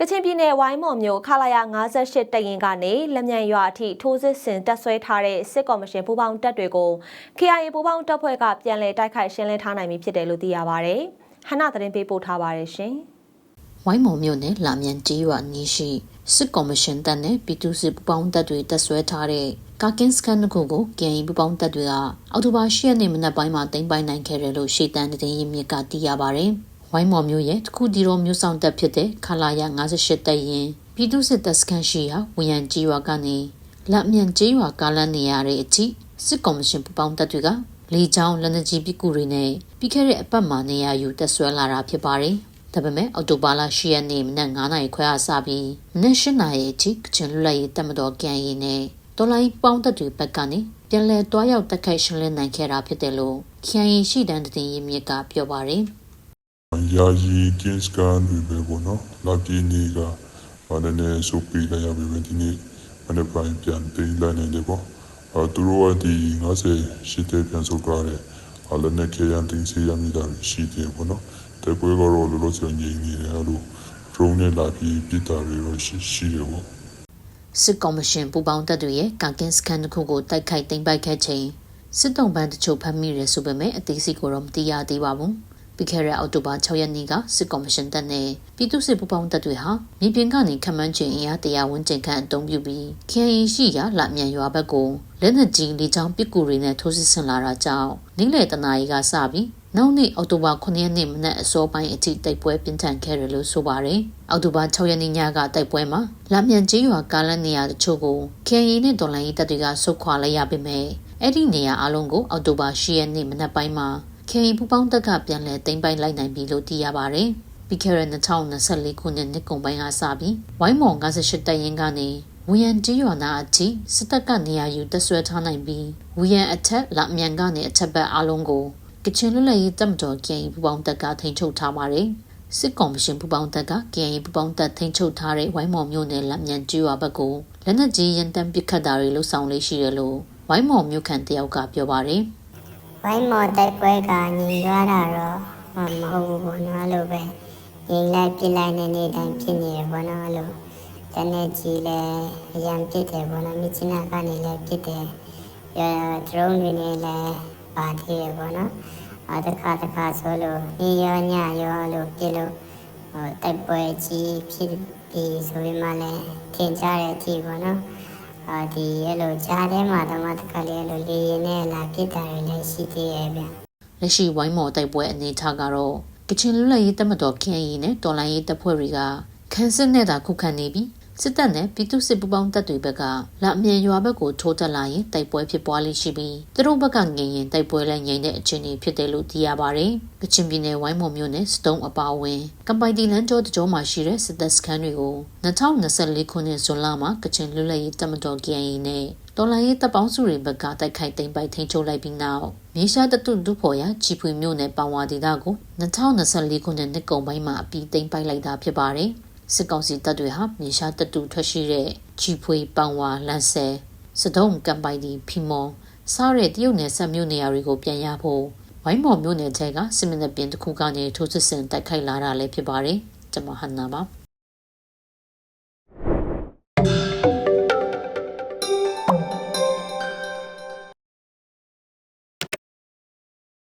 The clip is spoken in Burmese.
ကချင်ပြည်နယ်ဝိုင်းမော်မြို့ခလာရ58တရင်ကနေလက်မြန်ရွာအထိထိုးစစ်ဆင်တပ်ဆွဲထားတဲ့စစ်ကော်မရှင်ပူးပေါင်းတပ်တွေကို KIA ပူးပေါင်းတပ်ဖွဲ့ကပြန်လည်တိုက်ခိုက်ရှင်းလင်းထားနိုင်ပြီဖြစ်တယ်လို့သိရပါဗျ။ဟနသတင်းပေးပို့ထားပါတယ်ရှင်။ဝိုင်းမော်မြို့နယ်လာမြန်ကြီးရွာနီးရှိစစ်ကော်မရှင်တပ်နဲ့ပြည်သူ့စစ်ပူးပေါင်းတပ်တွေတပ်ဆွဲထားတဲ့ကာကင်းစကန်တစ်ခုကို KIA ပူးပေါင်းတပ်တွေကအောက်တိုဘာ10ရက်နေ့မနက်ပိုင်းမှာတင်ပိုင်နိုင်ခဲ့တယ်လို့ရှေ့တန်းသတင်းရင်းမြစ်ကသိရပါဗျ။ ဝိုင်းမော်မြို့ရဲ့တခုတီတော်မြို့ဆောင်တပ်ဖြစ်တဲ့ခလာရ58တပ်ရင်ပြည်သူ့စစ်တပ်စခန်းရှိရာဝီယန်ကြီးရွာကနေလာမြန်ကြီးရွာကားလမ်းနေရာတွေအထိစစ်ကော်မရှင်ပူးပေါင်းတပ်တွေကလေကြောင်းလက်နက်ကြီးပစ်ကူတွေနဲ့ပြီးခဲ့တဲ့အပတ်မှာနေရာယူတပ်ဆွဲလာတာဖြစ်ပါတယ်။ဒါပေမဲ့အော်တိုဘာလ10ရက်နေ့မနက်9နာရီခွဲအစပြီးမနက်10နာရီအထိကချင်လွတ်လပ်ရေးတပ်မတော်ကန်ရီနဲ့တော်လိုင်းပေါင်းတပ်တွေဘက်ကနေပြန်လည်တွားရောက်တက်ခိုက်ရှင်းလင်းနိုင်ခဲ့တာဖြစ်တယ်လို့ခရိုင်ရီရှိတန်းတင်ရင်းမြစ်ကပြောပါတယ် ယာယီကင်းစကန်တွေပဲပေါ့နော်လာပြည်နေကဘာနဲ့လဲဆိုပြီးလိုက်ရပြီပဲဒီနေ့မနေ့ပိုင်းပြန်တင်လိုက်နေတယ်ပေါ့အဲသူတို့ကဒီ90ရှိတဲ့ပြန်ဆိုကြတယ်အလည်းနဲ့ခေရန်တင်စီရမိတာရှိတယ်ပေါ့နော်တပွဲကတော့လောလောဆယ်ငြိမ်နေတယ်အဲ့လို drone နဲ့လာပြီးပြစ်တာတွေတော့ရှိရှိတယ်ပေါ့စစ်ကော်မရှင်ပူပေါင်းတပ်တွေရဲ့ကာကင်းစခန်းတစ်ခုကိုတိုက်ခိုက်သိမ်းပိုက်ခဲ့ချိန်စစ်တုံးပန်းတချို့ဖမ်းမိရဆိုပေမဲ့အသေးစိတ်ကိုတော့မသိရသေးပါဘူး။ ပြီးခဲ့တဲ့အောက်တိုဘာ6ရက်နေ့ကစစ်ကော်မရှင်တပ်နဲ့ပြည်သူ့စစ်ပူပေါင်းတပ်တွေဟာမြေပြင်ကနေခမန်းကျင်အင်အားတရာဝန်းကျင်ခန့်အုံပြုပြီး KIA ရှိရာလမြန်ရွာဘက်ကိုလက်နက်ကြီးလေကြောင်းပစ်ကူတွေနဲ့ထိုးစစ်ဆင်လာတာကြောင့်နေ့လယ်တနာရီကစပြီးနောက်နေ့အောက်တိုဘာ9ရက်နေ့မနက်အစောပိုင်းအထိတိုက်ပွဲပြင်းထန်ခဲ့တယ်လို့ဆိုပါတယ်။အောက်တိုဘာ6ရက်နေ့ညကတိုက်ပွဲမှာလမြန်ကြီးရွာကားလမ်းနေရာတချို့ကို KIA နဲ့ဒေါ်လာရေးတပ်တွေကဆုတ်ခွာလိုက်ရပေမဲ့အဲ့ဒီနေရာအလုံးကိုအောက်တိုဘာ10ရက်နေ့မနက်ပိုင်းမှာ KIA ပူပေါင်းတပ်ကပြန်လည်သိမ်းပိုက်လိုက်နိုင်ပြီလို့သိရပါတယ်။ပြီးခဲ့တဲ့2024ခုနှစ်နှစ်ကုန်ပိုင်းကစပြီးဝိုင်းမော်58တပ်ရင်းကနေဝီယန်ကြီးရွာနာအထိစစ်တပ်ကနေရာယူတပ်ဆွဲထားနိုင်ပြီးဝီယန်အထက်လမြန်ကနေအထက်ဘက်အလုံးကိုကချင်လွတ်လပ်ရေးတပ်မတော် KIA ပူပေါင်းတပ်ကထိန်းချုပ်ထားပါတယ်။စစ်ကော်မရှင်ပူပေါင်းတပ်က KIA ပူပေါင်းတပ်ထိန်းချုပ်ထားတဲ့ဝိုင်းမော်မြို့နယ်လက်မြန်ကြီးရွာဘက်ကိုလက်နက်ကြီးရန်တမ်းပစ်ခတ်တာတွေလှုပ်ဆောင်လေးရှိတယ်လို့ဝိုင်းမော်မြို့ခံတယောက်ကပြောပါတယ်။ ဝိုင်းမော်တိုက်ပွဲကညီသွားတာတော့မဟုတ်ဘူးပေါ့နော်အဲ့လိုပဲညီလိုက်ပြစ်လိုက်နေနေတိုင်းဖြစ်နေတယ်ပေါ့နော်အဲ့လိုတနေ့ကြီးလဲအရန်ပြစ်တယ်ပေါ့နော်မြစ်ချနာကနေလဲပြစ်တယ်ရဒရုန်းတွေနဲ့လဲပါသေးတယ်ပေါ့နော်အဲတခါတခါဆိုလို့ညီရောညရောလို့ပြစ်လို့ဟိုတိုက်ပွဲကြီးဖြစ်ပြီးဆိုပြီးမှလဲထင်ကြတဲ့အကြည့်ပေါ့နော် အာဒီအဲ့လိုကြားထဲမှာတော့မတခါလေးအဲ့လိုလေရင်နဲ့လာပြစ်တာတွေလည်းရှိသေးရဲ့ဗျလက်ရှိဝိုင်းမော်တိုက်ပွဲအနေအထားကတော့ကချင်လွတ်လပ်ရေးတပ်မတော် KNY နဲ့တော်လိုင်းရေးတပ်ဖွဲ့တွေကခန်းစစ်နဲ့သာခုခံနေပြီး စစ်တပ်နဲ့ပြည်သူစစ်ပူးပေါင်းတပ်တွေဘက်ကလာအမြန်ရွာဘက်ကိုထိုးတက်လာရင်တိုက်ပွဲဖြစ်ပွားလိရှိပြီးသူတို့ဘက်ကငြိမ်ရင်တိုက်ပွဲလည်းငြိမ်တဲ့အခြေအနေဖြစ်တယ်လို့သိရပါတယ်။ကချင်ပြည်နယ်ဝိုင်းမော်မြို့နယ်စတုံးအပါအဝင်ကမ်ပိုင်တီလန်ကျောတကြောမှာရှိတဲ့စစ်တပ်စခန်းတွေကို2024ခုနှစ်ဇွန်လမှာကချင်လွတ်လပ်ရေးတပ်မတော် KNY နဲ့တော်လိုင်းရေးတပ်ပေါင်းစုတွေဘက်ကတိုက်ခိုက်သိမ်းပိုက်ထိန်းချုပ်လိုက်ပြီးနောက်မြေရှားတတုဒုဖော်ရချီဖွေမြို့နယ်ပန်ဝါဒေသကို2024ခုနှစ်နှစ်ကုန်ပိုင်းမှာအပြီးသိမ်းပိုက်လိုက်တာဖြစ်ပါတယ်။ စစ်ကောင်စီတပ်တွေဟာမြေရှားတတုထွက်ရှိတဲ့ချီဖွေပန်ဝါလန်ဆယ်စဒုံကမ်ပိုင်ဒီဖီမော်စားတဲ့တရုတ်နယ်ဆက်မြို့နေရာတွေကိုပြန်ရဖို့ဝိုင်းမော်မြို့နယ်ထဲကစစ်မင်းတပ်ပြင်တစ်ခုကနေထိုးစစ်ဆင်တိုက်ခိုက်လာတာလည်းဖြစ်ပါတယ်။ကျွန်မဟန်နာပါ။